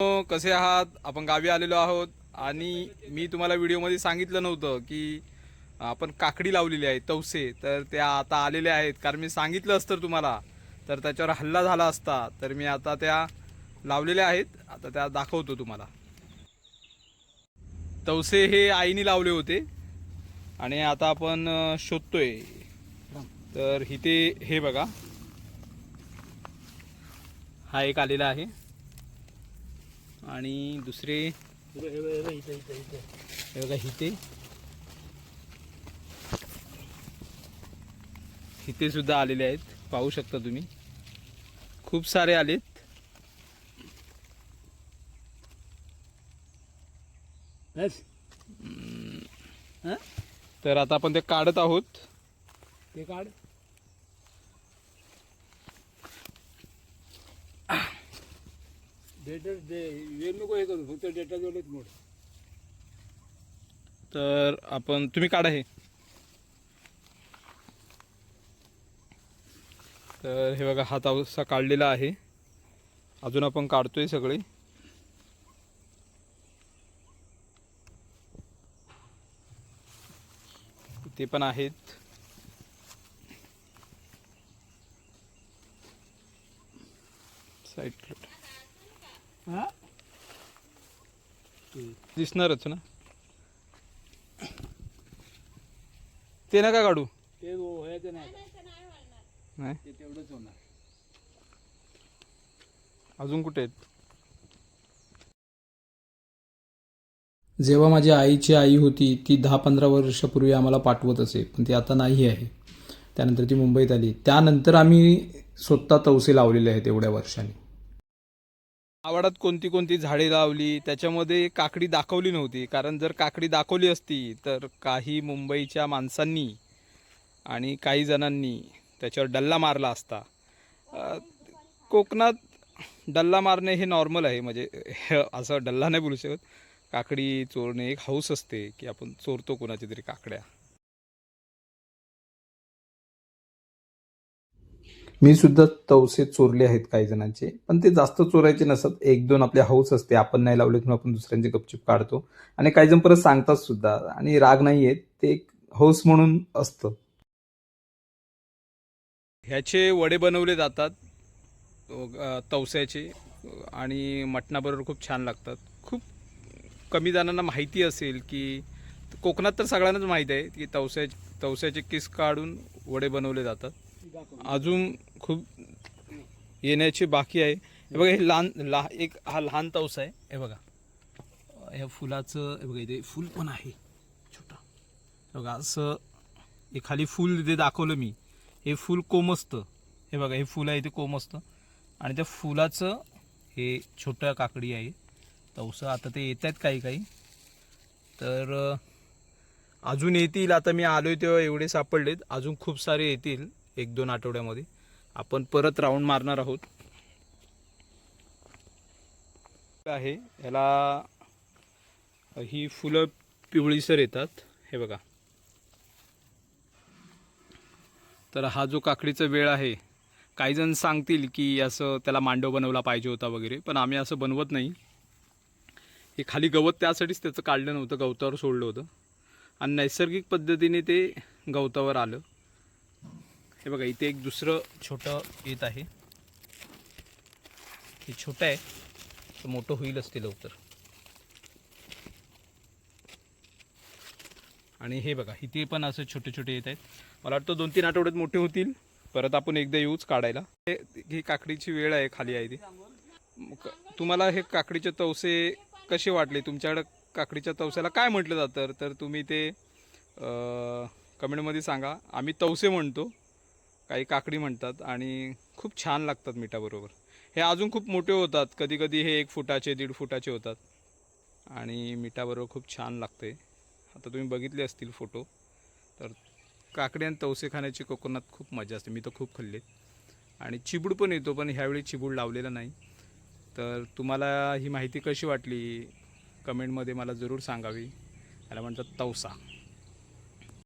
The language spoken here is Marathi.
कसे आहात? आपण गावी आलेलो आहोत आणि मी तुम्हाला व्हिडिओमध्ये सांगितलं नव्हतं की आपण काकडी लावलेली आहे तवसे. तर त्या आता आलेल्या आहेत. कारण मी सांगितलं असतं तुम्हाला. तर त्याच्यावर हल्ला झाला असता. तर मी आता त्या लावलेल्या आहेत. आता त्या दाखवतो तुम्हाला. तवसे हे आईने लावले होते. आणि आता आपण शोधतोय. तर इथे हे बघा. हा एक आलेला आहे. आणि दुसरे हे बघा हिते. हिते सुद्धा आलेले आहेत. पाहू शकता तुम्ही. खूप सारे आलेत. हा? तर आता आपण ते काढत आहोत. ते काढ. डेटर दे वेळ नको हे करू फक्त डेटा जोडत मोड. तर आपण तुम्ही काढा हे. तर हे बघा हात असा काढलेला आहे. अजून आपण काढतोय सगळे. ते पण आहेत. साईड दिसणारच ना. ते नका काढू. ते व्हायचं नाही. नाही? ते तेवढंच होणार. अजून कुठे आहेत? जेव्हा माझी आईची आई होती ती दहा पंधरा वर्षापूर्वी आम्हाला पाठवत असे पण ती आता नाही आहे. त्यानंतर ती मुंबईत आली. त्यानंतर आम्ही स्वतः तवसे लावलेले आहेत एवढ्या वर्षांनी. आवडात कोणती कोणती झाडे लावली त्याच्यामध्ये काकडी दाखवली नव्हती. कारण जर काकडी दाखवली असती तर काही मुंबईच्या माणसांनी आणि काही जणांनी त्याच्यावर डल्ला मारला असता. कोकणात डल्ला मारणे हे नॉर्मल आहे. म्हणजे हे असं डल्ला नाही बोलू शकत. काकडी चोरणे एक हौस असते की आपण चोरतो कोणाची तरी काकड्या. मी सुद्धा तवसे चोरले आहेत काही जणांचे पण ते जास्त चोरायचे नसत. एक दोन आपले हौस असते आपण नाही लावले म्हणून आपण दुसऱ्यांचे गपचूप काढतो. आणि काही जण परत सांगतात सुद्धा आणि राग नाही आहेत ते एक हौस म्हणून असतं. ह्याचे वडे बनवले जातात तवस्याचे आणि मटणाबरोबर खूप छान लागतात. खूप कमी जणांना माहिती असेल की कोकणात तर सगळ्यांनाच माहीत आहे की तवस्या तवस्याचे किस काढून वडे बनवले जातात. अजून खूप येण्याची बाकी आहे. हे बघा हे लहान ला एक हा लहान तवसा आहे. हे बघा. ह्या फुलाचं हे बघा इथे फुल पण आहे. छोटा. बघा असं हे खाली फुल इथे दाखवलं मी. हे फुल कोमसतं. हे बघा हे फुल आहे ते कोमसतं. आणि त्या फुलाचं हे छोट्या काकडी आहे. तवसं आता ते येत आहेत काही काही. तर अजून येतील. आता मी आलो आहे तेव्हा एवढे सापडलेत. अजून खूप सारे येतील एक दोन आठवड्यामध्ये. आपण परत राऊंड मारणार आहोत. आहे याला ही फुलं पिवळीसर येतात. हे बघा. तर हा जो काकडीचा वेळ आहे काही जण सांगतील की असं त्याला मांडव बनवला पाहिजे होता वगैरे पण आम्ही असं बनवत नाही. हे खाली गवत त्यासाठीच त्याचं काढलं नव्हतं गवतावर सोडलं होतं. आणि नैसर्गिक पद्धतीने ते गवतावर आलं. हे बघा इथे एक दुसरं छोटं येत आहे. हे छोटं आहे तर मोठं होईलच ते लवकर. आणि हे बघा इथे पण असं छोटे छोटे येत आहेत. मला वाटतं दोन तीन आठवड्यात मोठे होतील. परत आपण एकदा येऊच काढायला. हे ही काकडीची वेळ आहे खाली आहे ती. तुम्हाला हे काकडीचे तवसे कसे वाटले? तुमच्याकडं काकडीच्या तवस्याला काय म्हटलं जातं? तर तुम्ही ते कमेंटमध्ये सांगा. आम्ही तवसे म्हणतो. काही काकडी म्हणतात आणि खूप छान लागतात मिठाबरोबर. हे अजून खूप मोठे होतात. कधी कधी हे एक फुटाचे दीड फुटाचे होतात. आणि मिठाबरोबर खूप छान लागते. आता तुम्ही बघितले असतील फोटो. तर काकडी आणि तवसे खाण्याची कोकणात खूप मजा असते. मी तर खूप खाल्ले. आणि चिबूड पण येतो पण ह्यावेळी चिबूड लावलेला नाही. तर तुम्हाला ही माहिती कशी वाटली? कमेंटमध्ये मला जरूर सांगावी. याला म्हणतात तवसा.